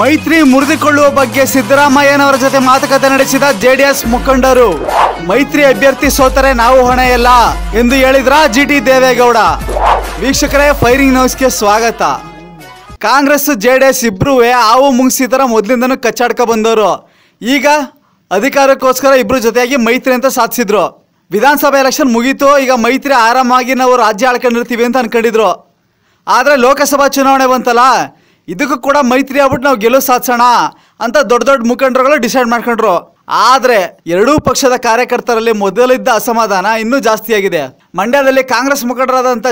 ಮೈತ್ರಿ ಮುರಿದುಕೊಳ್ಳುವ ಬಗ್ಗೆ ಸಿದ್ದರಾಮಯ್ಯನವರ ಜೊತೆ ಮಾತುಕತೆ ನಡೆಸಿದ ಜೆಡಿಎಸ್ ಮುಖಂಡರು. ಮೈತ್ರಿ ಅಭ್ಯರ್ಥಿ ಸೋತರೆ ನಾವು ಹೊಣೆ ಇಲ್ಲ ಎಂದು ಹೇಳಿದ್ರ ಜಿ ಟಿ ದೇವೇಗೌಡ. ವೀಕ್ಷಕರೇ, ಫೈರಿಂಗ್ ನ್ಯೂಸ್ಗೆ ಸ್ವಾಗತ. ಕಾಂಗ್ರೆಸ್, ಜೆಡಿಎಸ್ ಇಬ್ರು ಹಾವು ಮುಗಿಸಿದ್ರ ಮೊದಲಿಂದನೂ ಕಚ್ಚಾಡ್ಕ ಬಂದವರು ಈಗ ಅಧಿಕಾರಕ್ಕೋಸ್ಕರ ಇಬ್ರು ಜೊತೆಯಾಗಿ ಮೈತ್ರಿ ಅಂತ ಸಾಧಿಸಿದ್ರು. ವಿಧಾನಸಭೆ ಎಲೆಕ್ಷನ್ ಮುಗೀತು, ಈಗ ಮೈತ್ರಿ ಆರಾಮಾಗಿ ನಾವು ರಾಜ್ಯ ಆಳ್ಕೊಂಡಿರ್ತೀವಿ ಅಂತ ಅನ್ಕೊಂಡಿದ್ರು. ಆದರೆ ಲೋಕಸಭಾ ಚುನಾವಣೆ ಬಂತಲ್ಲ ಇದಕ್ಕೂ ಕೂಡ ಮೈತ್ರಿ ಆಗ್ಬಿಟ್ಟು ನಾವು ಗೆಲುವು ಸಾಧಿಸೋಣ ಅಂತ ದೊಡ್ಡ ದೊಡ್ಡ ಮುಖಂಡರುಗಳು ಡಿಸೈಡ್ ಮಾಡ್ಕೊಂಡ್ರು. ಆದರೆ ಎರಡೂ ಪಕ್ಷದ ಕಾರ್ಯಕರ್ತರಲ್ಲಿ ಮೊದಲಿದ್ದ ಅಸಮಾಧಾನ ಇನ್ನೂ ಜಾಸ್ತಿಯಾಗಿದೆ ಮಂಡ್ಯದಲ್ಲಿ ಕಾಂಗ್ರೆಸ್ ಮುಖಂಡರಾದಂಥ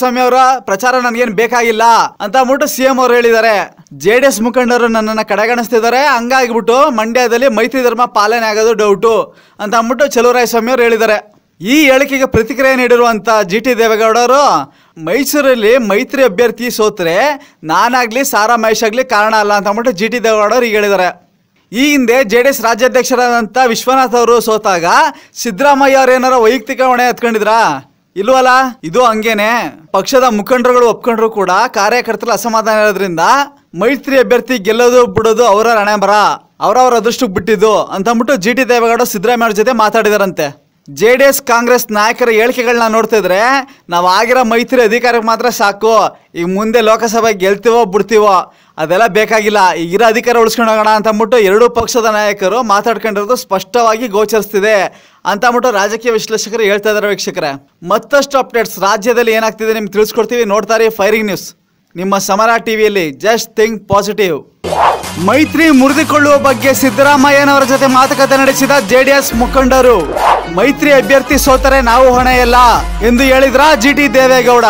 ಸ್ವಾಮಿ ಅವರ ಪ್ರಚಾರ ನನಗೇನು ಬೇಕಾಗಿಲ್ಲ ಅಂತ ಅಂದ್ಬಿಟ್ಟು ಸಿ ಎಂ ಅವರು ಹೇಳಿದ್ದಾರೆ. ಜೆ ಡಿ ಎಸ್ ಮುಖಂಡರು ನನ್ನನ್ನು ಕಡೆಗಣಿಸ್ತಿದ್ದಾರೆ. ಹಂಗಾಗಿಬಿಟ್ಟು ಮಂಡ್ಯದಲ್ಲಿ ಮೈತ್ರಿ ಧರ್ಮ ಪಾಲನೆ ಆಗೋದು ಡೌಟು ಅಂತ ಅಂದ್ಬಿಟ್ಟು ಸ್ವಾಮಿ ಅವರು ಹೇಳಿದ್ದಾರೆ. ಈ ಹೇಳಿಕೆಗೆ ಪ್ರತಿಕ್ರಿಯೆ ನೀಡಿರುವಂಥ ಜಿ ಟಿ ದೇವೇಗೌಡರು ಮೈಸೂರಲ್ಲಿ ಮೈತ್ರಿ ಅಭ್ಯರ್ಥಿ ಸೋತ್ರೆ ನಾನಾಗಲಿ ಸಾರಾ ಮಹೇಶ್ ಆಗಲಿ ಕಾರಣ ಅಲ್ಲ ಅಂತ ಅಂದ್ಬಿಟ್ಟು ಜಿ ಟಿ ದೇವೇಗೌಡರು ಈಗ ಹೇಳಿದ್ದಾರೆ. ಈ ಹಿಂದೆ ಜೆ ಡಿ ಎಸ್ ರಾಜ್ಯಾಧ್ಯಕ್ಷರಾದಂಥ ವಿಶ್ವನಾಥ್ ಅವರು ಸೋತಾಗ ಸಿದ್ದರಾಮಯ್ಯ ಅವ್ರು ಏನಾರ ವೈಯಕ್ತಿಕ ಹೊಣೆ ಹತ್ಕೊಂಡಿದ್ರಾ? ಇಲ್ವಲ್ಲ? ಇದು ಹಂಗೇನೆ. ಪಕ್ಷದ ಮುಖಂಡರುಗಳು ಒಪ್ಕೊಂಡ್ರು ಕೂಡ ಕಾರ್ಯಕರ್ತರು ಅಸಮಾಧಾನ ಇರೋದ್ರಿಂದ ಮೈತ್ರಿ ಅಭ್ಯರ್ಥಿ ಗೆಲ್ಲೋದು ಬಿಡೋದು ಅವರ ಹಣೆ ಬರ ಅವರವರ ಅದೃಷ್ಟಕ್ಕೆ ಬಿಟ್ಟಿದ್ದು ಅಂತಂದ್ಬಿಟ್ಟು ಜಿ ಟಿ ದೇವೇಗೌಡ ಸಿದ್ದರಾಮಯ್ಯ ಅವ್ರ ಜೊತೆ ಮಾತಾಡಿದಾರಂತೆ. ಜೆ ಡಿ ಎಸ್ ಕಾಂಗ್ರೆಸ್ ನಾಯಕರ ಹೇಳಿಕೆಗಳನ್ನ ನೋಡ್ತಿದ್ರೆ ನಾವು ಆಗಿರೋ ಮೈತ್ರಿ ಅಧಿಕಾರಕ್ಕೆ ಮಾತ್ರ ಸಾಕು. ಈಗ ಮುಂದೆ ಲೋಕಸಭೆ ಗೆಲ್ತೀವೋ ಬಿಡ್ತೀವೋ, ಅದೆಲ್ಲ ಬೇಕಾಗಿಲ್ಲ. ಈಗಿರೋ ಅಧಿಕಾರ ಉಳಿಸ್ಕೊಂಡು ಹೋಗೋಣ ಅಂತ ಅಂದ್ಬಿಟ್ಟು ಎರಡೂ ಪಕ್ಷದ ನಾಯಕರು ಮಾತಾಡ್ಕೊಂಡಿರೋದು ಸ್ಪಷ್ಟವಾಗಿ ಗೋಚರಿಸ್ತಿದೆ ಅಂತ ಅಂದ್ಬಿಟ್ಟು ರಾಜಕೀಯ ವಿಶ್ಲೇಷಕರು ಹೇಳ್ತಾ ಇದ್ದಾರೆ ವೀಕ್ಷಕರೇ. ಮತ್ತಷ್ಟು ಅಪ್ಡೇಟ್ಸ್ ರಾಜ್ಯದಲ್ಲಿ ಏನಾಗ್ತಿದೆ ನಿಮ್ಗೆ ತಿಳಿಸ್ಕೊಡ್ತೀವಿ. ನೋಡ್ತಾರೆ ಫೈರಿಂಗ್ ನ್ಯೂಸ್. ನಿಮ್ಮ ಸಮರ ಟಿವಿಯಲ್ಲಿ ಜಸ್ಟ್ ಥಿಂಕ್ ಪಾಸಿಟಿವ್. ಮೈತ್ರಿ ಮುರಿದುಕೊಳ್ಳುವ ಬಗ್ಗೆ ಸಿದ್ದರಾಮಯ್ಯನವರ ಜೊತೆ ಮಾತುಕತೆ ನಡೆಸಿದ ಜೆಡಿಎಸ್ ಮುಖಂಡರು, ಮೈತ್ರಿ ಅಭ್ಯರ್ಥಿ ಸೋತರೆ ನಾವು ಹೊಣೆಯಲ್ಲ ಎಂದು ಹೇಳಿದ್ರ ಜಿ ಟಿ ದೇವೇಗೌಡ.